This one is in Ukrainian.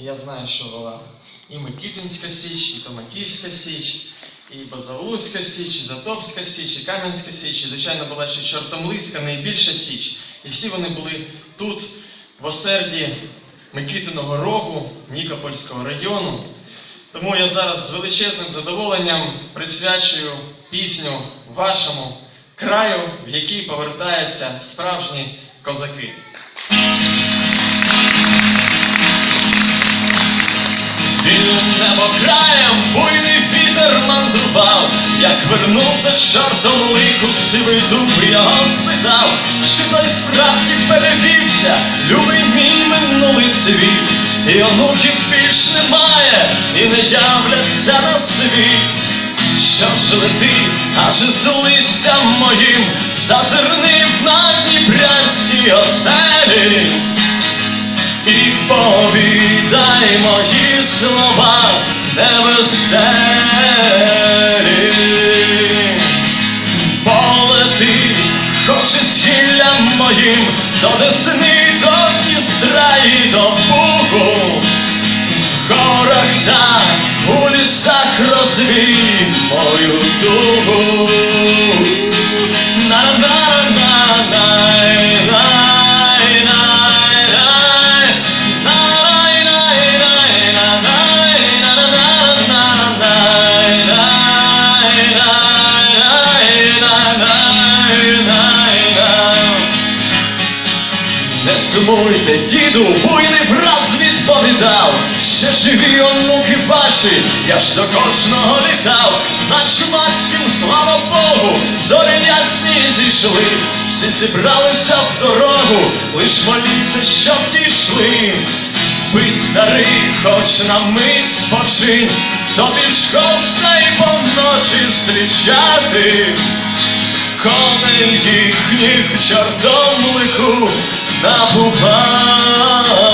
Я знаю, що була і Микитинська Січ, і Томаківська Січ, і Базавлуцька Січ, і Затопська Січ, і Кам'янська Січ, і, звичайно, була ще Чортомлицька, найбільша Січ. І всі вони були тут, в осерді Микитиного Рогу, Нікопольського району. Тому я зараз з величезним задоволенням присвячую пісню вашому краю, в який повертаються справжні козаки. Як вернув до чортом лику сивий дуб його спитав, чи той справді перевівся, любий мій минулий цвіт, і онуків більш немає, і не являться на світ. Що ж лети, аж з листям моїм зазирнив на дніпрянській оселі. І повідай мої слова невеселі. Хоч і гіллям моїм, до Десни, до Дністра і до Бугу. В горах та у лісах розвій мою дугу. Не діду, буйний враз відповідав, ще живі онуки ваші, я ж до кожного літав, на чумацьким, слава Богу, зорі ясні зійшли, всі зібралися в дорогу, лиш моліться, щоб дійшли. Спи, старий, хоч на мить спочинь, тобі ж хоста і поночі зустрічати. Коней їхніх чортом лику напухає.